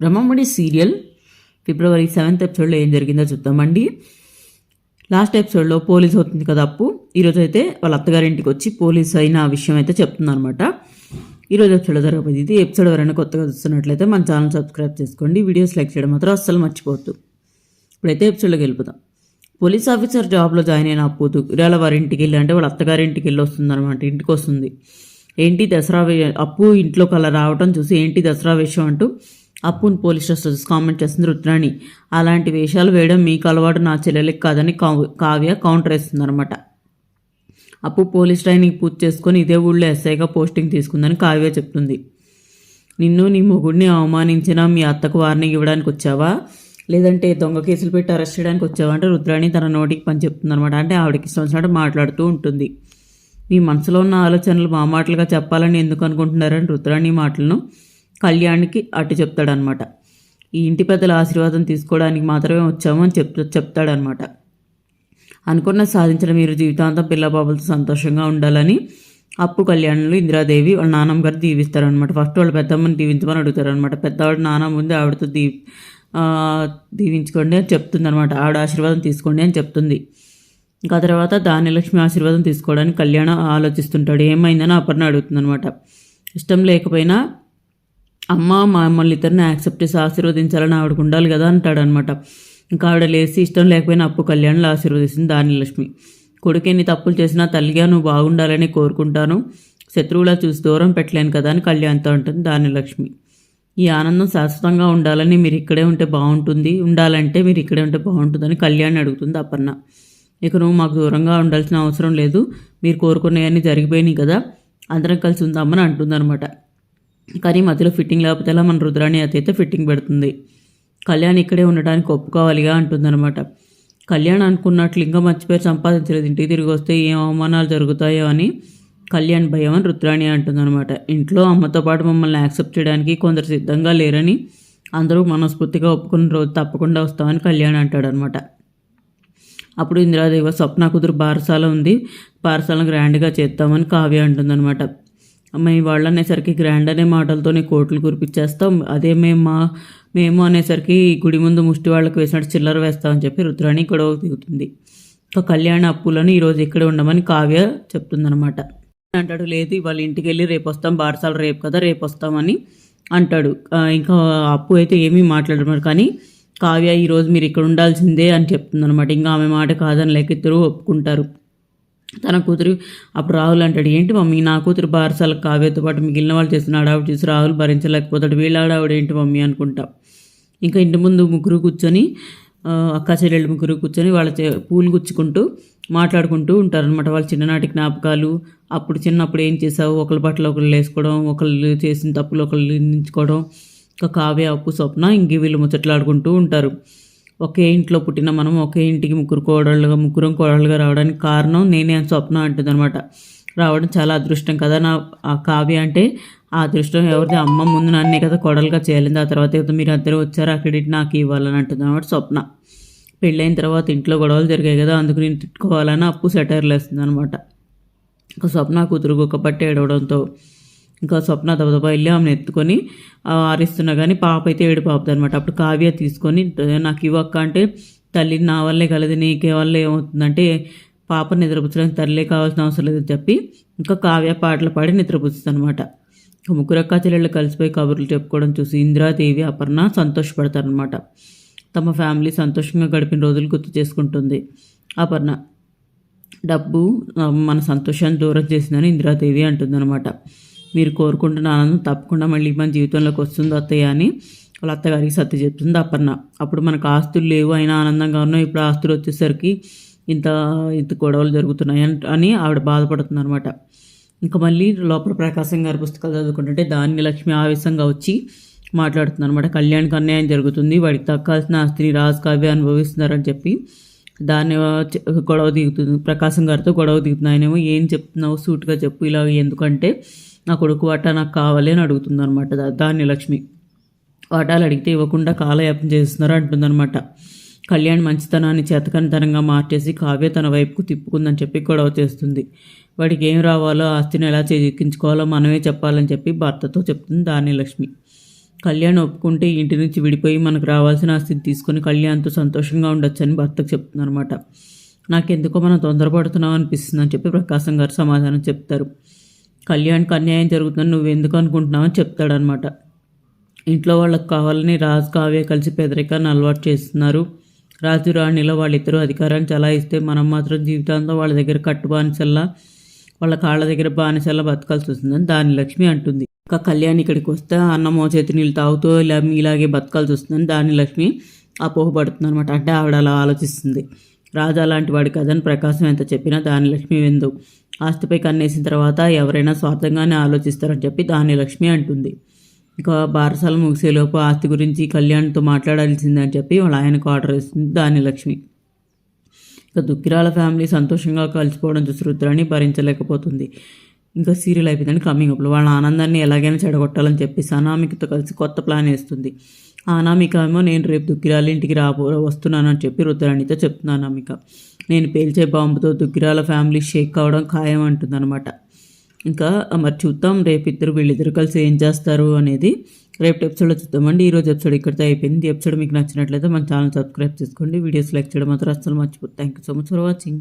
Brahmamudi serial February seventh ఎపిసోడ్లో ఏం జరిగిందో చూద్దామండి. లాస్ట్ ఎపిసోడ్లో పోలీస్ అవుతుంది కదా అప్పు? ఈరోజు అయితే వాళ్ళ అత్తగారింటికి వచ్చి పోలీస్ అయిన విషయం అయితే చెప్తుందనమాట ఈరోజు ఎపిసోడ్ జరగబోతుంది ఇది. ఎపిసోడ్ ఎవరైనా కొత్తగా చూస్తున్నట్లయితే మన ఛానల్ సబ్స్క్రైబ్ చేసుకోండి. వీడియోస్ లైక్ చేయడం మాత్రం అస్సలు మర్చిపోవద్దు. ఇప్పుడైతే ఎపిసోడ్లోకి వెళ్ళిపోదాం పోలీస్ ఆఫీసర్ జాబ్లో జాయిన్ అయిన అప్పు ఇరాల వారి ఇంటికి వెళ్ళి అంటే వాళ్ళ అత్తగారింటికి వెళ్ళి వస్తుంది అనమాట ఇంటికి వస్తుంది. ఏంటి దసరా అప్పు ఇంట్లోకి అలా రావటం చూసి ఏంటి దసరా విషయం అంటూ అప్పుని పోలీస్ స్టేషన్ కామెంట్ చేస్తుంది రుద్రాణి. అలాంటి వేషాలు వేయడం మీకు అలవాటు నా చెల్లెలకి కాదని కావ్య కౌంటర్ వేస్తుంది అనమాట అప్పు పోలీస్ ట్రైనింగ్ పూర్తి చేసుకొని ఇదే ఊళ్ళో ఎస్ఐగా పోస్టింగ్ తీసుకుందని కావ్య చెప్తుంది. నిన్ను నీ మొగుడిని అవమానించిన మీ అత్తకు వార్నింగ్ ఇవ్వడానికి వచ్చావా? లేదంటే దొంగ కేసులు పెట్టి అరెస్ట్ చేయడానికి వచ్చావా అంటే రుద్రాణి తన నోటికి పని చెప్తుందనమాట అంటే ఆవిడకి ఇష్టం వచ్చినట్టు మాట్లాడుతూ ఉంటుంది. మీ మనసులో ఉన్న ఆలోచనలు మా మాటలుగా చెప్పాలని ఎందుకు అనుకుంటున్నారని రుద్రాణి మాటలను కళ్యాణ్కి అటు చెప్తాడనమాట. ఈ ఇంటి పెద్దల ఆశీర్వాదం తీసుకోవడానికి మాత్రమే వచ్చాము అని చెప్ చెప్తాడనమాట. అనుకున్న సాధించిన మీరు జీవితాంతం పిల్లబాబులతో సంతోషంగా ఉండాలని అప్పు కళ్యాణంలో ఇందిరాదేవి వాళ్ళ నాన్నమ్మ గారు దీవిస్తారనమాట. ఫస్ట్ వాళ్ళ పెద్దమ్మని దీవించమని అడుగుతారనమాట. పెద్దవాడు నానమ్మ ముందు ఆవిడతో దీ దీవించుకోండి అని చెప్తుంది అనమాట ఆవిడ ఆశీర్వాదం తీసుకోండి అని చెప్తుంది. ఇంకా తర్వాత దానిలక్ష్మి ఆశీర్వాదం తీసుకోవడానికి కళ్యాణం ఆలోచిస్తుంటాడు. ఏమైందని అపర్ణ అడుగుతుంది అనమాట ఇష్టం లేకపోయినా అమ్మ మమ్మల్ని ఇద్దరిని యాక్సెప్ట్ చేసి ఆశీర్వదించాలని ఆవిడకు ఉండాలి కదా అంటాడు అనమాట ఇంకా ఆవిడ లేచి ఇష్టం లేకపోయినా అప్పు కళ్యాణ్లో ఆశీర్వదిస్తుంది దానిలక్ష్మి కొడుకు ఎన్ని తప్పులు చేసినా తల్లిగా నువ్వు బాగుండాలని కోరుకుంటాను. శత్రువులా చూసి దూరం పెట్టలేను కదా అని కళ్యాణ్తో ఉంటుంది దానిలక్ష్మి ఈ ఆనందం శాశ్వతంగా ఉండాలని మీరు ఇక్కడే ఉంటే బాగుంటుంది ఉండాలంటే మీరు ఇక్కడే ఉంటే బాగుంటుందని కళ్యాణ్ అడుగుతుంది అపర్ణ. ఇక నువ్వు మాకు దూరంగా ఉండాల్సిన అవసరం లేదు మీరు కోరుకునేవన్నీ జరిగిపోయినాయి కదా అందరం కలిసి ఉందామని అంటుందన్నమాట. కానీ మధ్యలో ఫిట్టింగ్ లేకపోతే ఎలా మన రుద్రాణి అయితే ఫిట్టింగ్ పెడుతుంది. కళ్యాణ్ ఇక్కడే ఉండడానికి ఒప్పుకోవాలిగా అంటుందన్నమాట. కళ్యాణ్ అనుకున్నట్లు ఇంకా మంచి పేరు సంపాదించలేదు. ఇంటికి తిరిగి వస్తే ఏం అవమానాలు జరుగుతాయో అని కళ్యాణ్ భయం అని రుద్రాణి అంటుందన్నమాట. ఇంట్లో అమ్మతో పాటు మమ్మల్ని యాక్సెప్ట్ చేయడానికి కొందరు సిద్ధంగా లేరని అందరూ మనస్ఫూర్తిగా ఒప్పుకున్న రోజు తప్పకుండా వస్తామని కళ్యాణ్ అంటాడనమాట అప్పుడు ఇందిరాదేవి స్వప్న కుదురు బారసాల ఉంది. బారసాలను గ్రాండ్గా చేస్తామని కావ్య అంటుందన్నమాట. మేము వాళ్ళు అనేసరికి గ్రాండ్ అనే మాటలతోనే కోట్లు కురిపించేస్తాం అదే మేము మా మేము అనేసరికి గుడి ముందు ముష్టి వాళ్ళకి వేసినట్టు చిల్లర వేస్తామని చెప్పి రుద్రాణి గొడవ దిగుతుంది. ఒక కళ్యాణ అప్పులను ఈరోజు ఇక్కడ ఉండమని కావ్య చెప్తుందనమాట అంటాడు లేదు వాళ్ళ ఇంటికి వెళ్ళి రేపు వస్తాం బారసాల రేపు కదా రేపు వస్తామని అంటాడు ఇంకా అప్పు అయితే ఏమీ మాట్లాడరు కానీ కావ్య ఈరోజు మీరు ఇక్కడ ఉండాల్సిందే అని చెప్తుందనమాట ఇంకా ఆమె మాట కాదని లేక ఇద్దరు ఒప్పుకుంటారు. తన కూతురు అప్పుడు రాహుల్ అంటాడు ఏంటి మమ్మీ నా కూతురు బారసాల కావ్యతో పాటు మిగిలిన వాళ్ళు చేసిన ఆడావిడ చూసి రాహుల్ భరించలేకపోతాడు. వీళ్ళ ఆడావిడ ఏంటి మమ్మీ? అనుకుంటా. ఇంకా ఇంటి ముందు ముగ్గురు కూర్చొని అక్క చెల్లెళ్ళు ముగ్గురు కూర్చొని వాళ్ళ చే- పూలు గుచ్చుకుంటూ మాట్లాడుకుంటూ ఉంటారనమాట వాళ్ళ చిన్ననాటి జ్ఞాపకాలు అప్పుడు చిన్నప్పుడు ఏం చేసావు ఒకళ్ళ బట్టలు ఒకళ్ళు వేసుకోవడం ఒకళ్ళు చేసిన తప్పులు ఒకళ్ళు నిందించుకోవడం ఇంకా కావ్య అప్పు స్వప్న ఇంక వీళ్ళు ముచ్చట్లాడుకుంటూ ఉంటారు. ఒకే ఇంట్లో పుట్టిన మనం ఒకే ఇంటికి ముగ్గురు కోడళ్ళుగా ముగ్గురం కోడళ్ళుగా రావడానికి కారణం నేనే అని స్వప్న అంటుంది అనమాట రావడం చాలా అదృష్టం కదా నా ఆ కావ్య అంటే? ఆ అదృష్టం ఎవరిది? అమ్మ ముందు నన్నే కదా కోడలుగా చేయలేదు ఆ తర్వాత మీరు అందరూ వచ్చారు ఆ క్రెడిట్ నాకు ఇవ్వాలని అంటుంది అనమాట స్వప్న. పెళ్ళైన తర్వాత ఇంట్లో గొడవలు జరిగాయి కదా అందుకు నేను తిట్టుకోవాలని అప్పు సెటర్లు వేస్తుంది అనమాట స్వప్న కూతురు గుక్కపట్టి ఏడవడంతో ఇంకా స్వప్న దబదబా వెళ్ళి ఆమెను ఎత్తుకొని ఆరిస్తున్నా కానీ పాప అయితే ఏడు పాపదనమాట అప్పుడు కావ్య తీసుకొని నాకు ఇవ్వక్క అంటే తల్లి నా వల్లే కలదు నీకే వల్ల ఏమవుతుందంటే పాప నిద్రపుచ్చడానికి తల్లే కావాల్సిన అవసరం లేదని చెప్పి ఇంకా కావ్య పాటలు పాడి నిద్రపుచ్చుతుంది అనమాట ముగ్గురు అక్క చెల్లెళ్ళు కలిసిపోయి కబుర్లు చెప్పుకోవడం చూసి ఇందిరాదేవి అపర్ణ సంతోషపడతారనమాట తమ ఫ్యామిలీ సంతోషంగా గడిపిన రోజులు గుర్తు చేసుకుంటుంది. అపర్ణ డబ్బు మన సంతోషాన్ని దూరం చేసిందని ఇందిరాదేవి అంటుందన్నమాట. మీరు కోరుకుంటున్న ఆనందం తప్పకుండా మళ్ళీ మన జీవితంలోకి వస్తుంది అత్తయ్య అని వాళ్ళ అత్తగారికి సత్య చెప్తుంది అపర్ణ. అప్పుడు మనకు ఆస్తులు లేవు అయినా ఆనందంగా ఉన్నాం. ఇప్పుడు ఆస్తులు వచ్చేసరికి ఇంత ఇంత గొడవలు జరుగుతున్నాయి అని ఆవిడ బాధపడుతుంది అనమాట ఇంకా మళ్ళీ లోపల ప్రకాశం గారి పుస్తకాలు చదువుకుంటుంటే దాన్ని లక్ష్మి ఆవేశంగా వచ్చి మాట్లాడుతుంది అనమాట కళ్యాణ్కి అన్యాయం జరుగుతుంది వాడికి తక్కాల్సిన ఆస్తిని రాజు కావ్య అనుభవిస్తున్నారని చెప్పి దాన్ని గొడవ దిగుతుంది. ప్రకాశం గారితో గొడవ దిగుతుంది. ఆయనేమో ఏం చెప్తున్నావు సూట్గా చెప్పు ఇలా ఎందుకంటే నా కొడుకు వాటా నాకు కావాలి అని అడుగుతుంది అనమాట దాన్ని లక్ష్మి. వాటాలు అడిగితే ఇవ్వకుండా కాలయాపం చేస్తున్నారు అంటుందన్నమాట. కళ్యాణ్ మంచితనాన్ని చేతకనితనంగా మార్చేసి కావ్య తన వైపుకు తిప్పుకుందని చెప్పి గొడవ చేస్తుంది. వాడికి ఏం రావాలో ఆస్తిని ఎలా చేజిక్కించుకోవాలో మనమే చెప్పాలని చెప్పి భర్తతో చెప్తుంది దాని లక్ష్మి. కళ్యాణ్ ఒప్పుకుంటే ఇంటి నుంచి విడిపోయి మనకు రావాల్సిన ఆస్తిని తీసుకొని కళ్యాణ్తో సంతోషంగా ఉండొచ్చని భర్తకు చెప్తుందనమాట నాకెందుకో మనం తొందరపడుతున్నాం అనిపిస్తుంది అని చెప్పి ప్రకాశం గారు సమాధానం చెప్తారు. కళ్యాణ్కి అన్యాయం జరుగుతుందని నువ్వు ఎందుకు అనుకుంటున్నావు అని చెప్తాడనమాట. ఇంట్లో వాళ్ళకి కావాలని రాజు కావ్య కలిసి పెదరికాన్ని అలవాటు చేస్తున్నారు. రాజు రాణిలో వాళ్ళిద్దరూ అధికారాన్ని చలాయిస్తే మనం మాత్రం జీవితాంతం వాళ్ళ దగ్గర కట్టు బానిసల్లా వాళ్ళ కాళ్ళ దగ్గర బానిసల్లా బతకాల్సి వస్తుందని దాని లక్ష్మి అంటుంది. ఇంకా కళ్యాణ్ ఇక్కడికి వస్తే అన్నం చేతి నీళ్ళు తాగుతూ ఇలా మీలాగే బతకాల్సి వస్తుందని దాని లక్ష్మి అపోహపడుతుంది అనమాట అంటే ఆవిడ అలా ఆలోచిస్తుంది. రాజా లాంటి వాడి కథని ప్రకాశం ఎంత చెప్పినా దాని లక్ష్మి విందు. ఆస్తిపై కన్నేసిన తర్వాత ఎవరైనా స్వార్థంగానే ఆలోచిస్తారని చెప్పి దాని లక్ష్మి అంటుంది. ఇంకా బారసాల ముగిసేలోపు ఆస్తి గురించి కళ్యాణ్తో మాట్లాడాల్సిందని చెప్పి వాళ్ళ ఆయనకు ఆర్డర్ ఇస్తుంది దాని లక్ష్మి ఇక దుక్కిరాల ఫ్యామిలీ సంతోషంగా కలిసిపోవడం చూసి రుద్రాణి భరించలేకపోతుంది. ఇంకా సీరియల్ అయిపోయిందని కమింగ్ అప్లో వాళ్ళ ఆనందాన్ని ఎలాగైనా చెడగొట్టాలని చెప్పి అనామికతో కలిసి కొత్త ప్లాన్ వేస్తుంది. అనామిక ఏమో నేను రేపు దుక్కిరాలి ఇంటికి రాబో వస్తున్నానని చెప్పి రుద్రాణితో చెప్తున్నాను అనామిక. నేను పేల్చే బాంబుతో దుగ్గిరాల ఫ్యామిలీ షేక్ కావడం ఖాయం అంటుందన్నమాట. ఇంకా మరి చూద్దాం రేపు ఇద్దరు వీళ్ళిద్దరు కలిసి ఏం చేస్తారు అనేది రేపు ఎపిసోడ్లో చూద్దామండి. ఈరోజు ఎపిసోడ్ ఇక్కడితో అయిపోయింది. ఎపిసోడ్ మీకు నచ్చినట్లయితే మన ఛానల్ సబ్స్క్రైబ్ చేసుకోండి. వీడియోస్ లైక్ చేయడం మాత్రం అస్సలు మర్చిపోతుంది thank you so much for watching.